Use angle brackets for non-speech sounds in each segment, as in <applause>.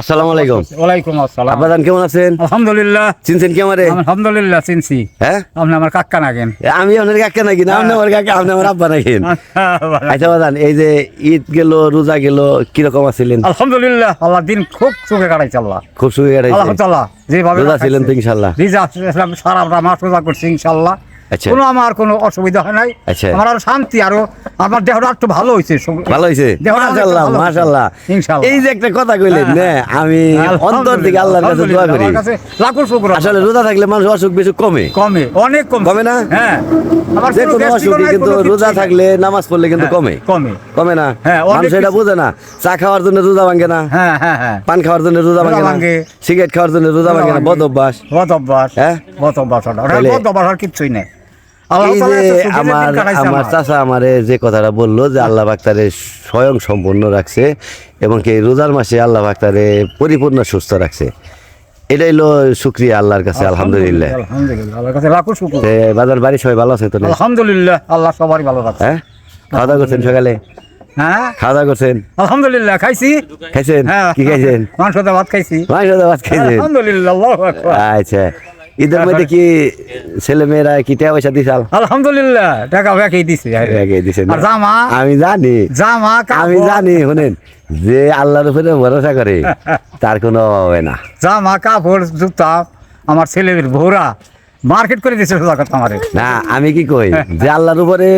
আসসালামু আলাইকুম। ওয়ালাইকুম আসসালাম। আব্বাজান কেমন আছেন? আলহামদুলিল্লাহ। চিনছেন কি আমারে? আলহামদুলিল্লাহ চিনছি। হ্যাঁ? আপনি আমার কাক্কা নাগেন আমি আপনার কাকা নাকি? না আপনি আমার কাকা আপনি আমার আব্বা নাকি? আচ্ছা বাদান এই যে ঈদ গেল রোজা গেল কীরকম আছিলেন? আলহামদুলিল্লাহ আল্লাহ দিন খুব সুখে কাটাইছে আল্লাহ। খুব সুখে কাটাইছে। যেভাবে রোজা। ছিলেন তো ইনশাল্লাহ রিজা ছিলাম সারা মাস রোজা করছি ইনশাল্লাহ আচ্ছা। কোনো আমার কোনো অসুবিধা হয় নাই। আচ্ছা। আমার আরও শান্তি আরও আমার দেহটা একটু ভালো হয়েছে ভালো হয়েছে। মাশাল্লাহ ইনশাল্লাহ। এই যে একটা কথা কইলেন না আমি অন্তর থেকে আল্লাহর কাছে দোয়া করি। লাখো শুকর আসলে রোজা থাকলে মানুষ অসুখ বিসুখ কমে। কমে অনেক কমে। কমে না? হ্যাঁ। আমার যে কোনো নাই, কিন্তু রোজা থাকলে নামাজ পড়লে কিন্তু হ্যাঁ, কমে। কমে। কমে না? হ্যাঁ, মানুষ এটা বোঝে না। চা খাওয়ার জন্য রোজা ভাঙে না। হ্যাঁ হ্যাঁ হ্যাঁ। পান খাওয়ার জন্য রোজা ভাঙে না। সিগারেট খাওয়ার জন্য রোজা ভাঙে না। বদ অভ্যাস। বদ অভ্যাস। হ্যাঁ? বদ অভ্যাস। বদ অভ্যাস আর কিচ্ছুই নেই। এই যে আমার আমার। চাচা আমারে যে কথাটা বলল যে আল্লাহ বাক্তারে স্বয়ং সম্পূর্ণ রাখছে এবং কি রোজার মাসে আল্লাহ বাক্তারে পরিপূর্ণ সুস্থ রাখছে। এটাই হলো শুক্রিয়া আল্লাহর কাছে আলহামদুলিল্লাহ বাজার বাড়ি সবাই ভালো আছে তো আলহামদুলিল্লাহ আল্লাহ সবারই ভালো রাখছে। হ্যাঁ? খাওয়া দাওয়া করছেন সকালে? হ্যাঁ? খাওয়া দাওয়া করছেন? আলহামদুলিল্লাহ খাইছি। খাইছেন? হ্যাঁ। কি খাইছেন? মাংস ভাত খাইছি। মাংস ভাত খাইছেন? আলহামদুলিল্লাহ আচ্ছা। ঈদের মধ্যে কি ছেলে মেয়েরা কি টাকা পয়সা দিছাল আলহামদুলিল্লাহ টাকা ব্যাকেই দিছে? আগে দিছে? আর জামা? আমি জানি। জামা আমি জানি শুনেন। যে আল্লাহর উপরে ভরসা করে <laughs> তার কোনো অভাব না। জামা কাপড় জুতা আমার ছেলের ভোরা মার্কেট করে আমারে। না আমি কি কই? যে আল্লাহর উপরে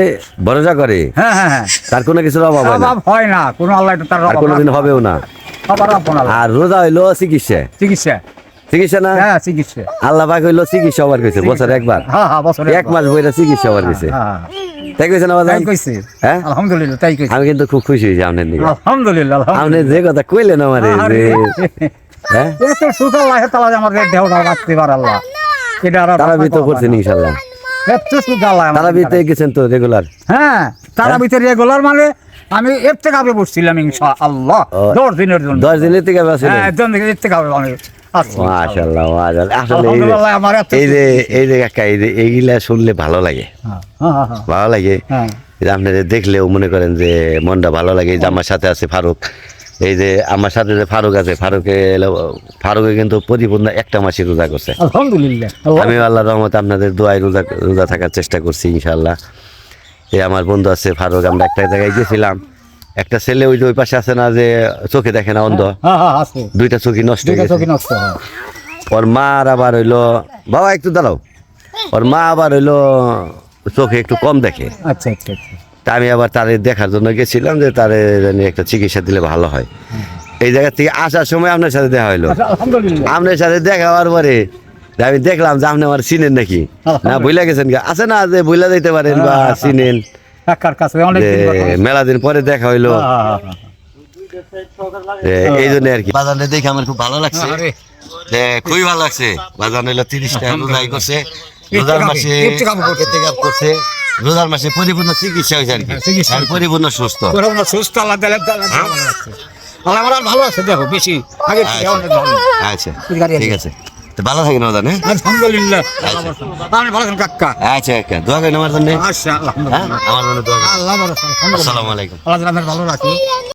ভরসা করে হ্যাঁ হ্যাঁ হ্যাঁ। তার কোনো কিছুর অভাব হয় না। হয় কোনো আল্লাহ তার কোনোদিন হবেও না। আর রোজা হইল চিকিৎসা। চিকিৎসা। চিকিৎসা না? হ্যাঁ চিকিৎসা। আল্লাহ পাক হইল চিকিৎসা হবার কইছে বছর একবার। হ্যাঁ হ্যাঁ বছরে এক মাস বইটা চিকিৎসা হবার কইছে। হ্যাঁ তাই কইছে না তাই কইছে। হ্যাঁ? আলহামদুলিল্লাহ তাই কইছে। আমি কিন্তু খুব খুশি হয়েছি আপনার দিকে। আলহামদুলিল্লাহ আপনি যে কথা কইলেন আমারে যে হ্যাঁ? এত সুখ আল্লাহ আমার দেহটা রাখতে পারে আল্লাহ। এটা আর তারা আশা করছেন যায় এত সুখ আল্লাহ তারা বিতে গেছেন তো রেগুলার হ্যাঁ তারা ভিতরে রেগুলার মানে আমি এর থেকে আগে বসছিলাম ইনশা আল্লাহ ও, দশ দিনের জন্য। দশ দিনের থেকে হ্যাঁ আগে আমি মাশাআল্লাহ মাশাআল্লাহ। এই যে- আমার এত এই যে এই যে কাকা এই যে এইগুলা শুনলে ভালো লাগে। হ্যাঁ, হ্যাঁ, হ্যাঁ, ভালো লাগে? আপনাদের দেখলেও মনে করেন যে মনটা ভালো লাগে যে আমার সাথে আছে ফারুক। এই যে আমার সাথে যে ফারুক আছে ফারুকে ফারুকে কিন্তু পরিপূর্ণ একটা মাসই রোজা করছে। আলহামদুলিল্লাহ। আমি আল্লাহ রহমতে আপনাদের দোয়ায় রোজা রোজা থাকার চেষ্টা করছি ইনশাল্লাহ এই আমার বন্ধু আছে ফারুক আমরা একটা জায়গায় গেছিলাম। একটা ছেলে ওই যে ওই পাশে আছে না যে চোখে দেখে না অন্ধ? হ্যাঁ হ্যাঁ দুইটা হয়ে দুইটা চোখে নষ্ট ওর মা আর আবার হইল বাবা একটু দাঁড়াও। ওর মা আবার হইল চোখে একটু কম দেখে। আচ্ছা আচ্ছা আচ্ছা। তা আমি আবার তারে দেখার জন্য গেছিলাম যে তারে জানি একটা চিকিৎসা দিলে ভালো হয়। এই জায়গা থেকে আসার সময় আপনার সাথে দেখা হইল। আচ্ছা, আপনার সাথে দেখা হওয়ার পরে আমি দেখলাম যে আপনি আমার চিনেন নাকি? না বুঝলা গেছেন কি? আছে না যে বুঝলা দিতে পারেন বা চিনেন কাকার কাছে অনেক। মেলা দিন পরে দেখা হইল। হ্যাঁ, হ্যাঁ, হ্যাঁ, এই জন্য আর কি। বাজারে দেখে আমার খুব ভালো লাগছে। খুবই ভালো লাগছে। বাজার হইল তিরিশ টাকা রোজাই করছে। রোজার মাসে করছে। করছে। রোজার মাসে পরিপূর্ণ চিকিৎসা হয়েছে আর কি। পরিপূর্ণ সুস্থ। সুস্থ আল্লাহ আল্লাহ ভালো আছে। আমার ভালো আছে দেখো বেশি আগে ভালো। আচ্ছা। ঠিক আছে। তো ভালো থাকেন বাজার হ্যাঁ আলহামদুলিল্লাহ। আচ্ছা। ভালো আছেন কাকা। আচ্ছা আচ্ছা। দোয়া করেন আমার জন্য। আচ্ছা হ্যাঁ? আলহামদুলিল্লাহ আমার জন্য দোয়া করেন। আল্লাহ। আসসালামু আলাইকুম। আল্লাহ আপনার ভালো রাখি।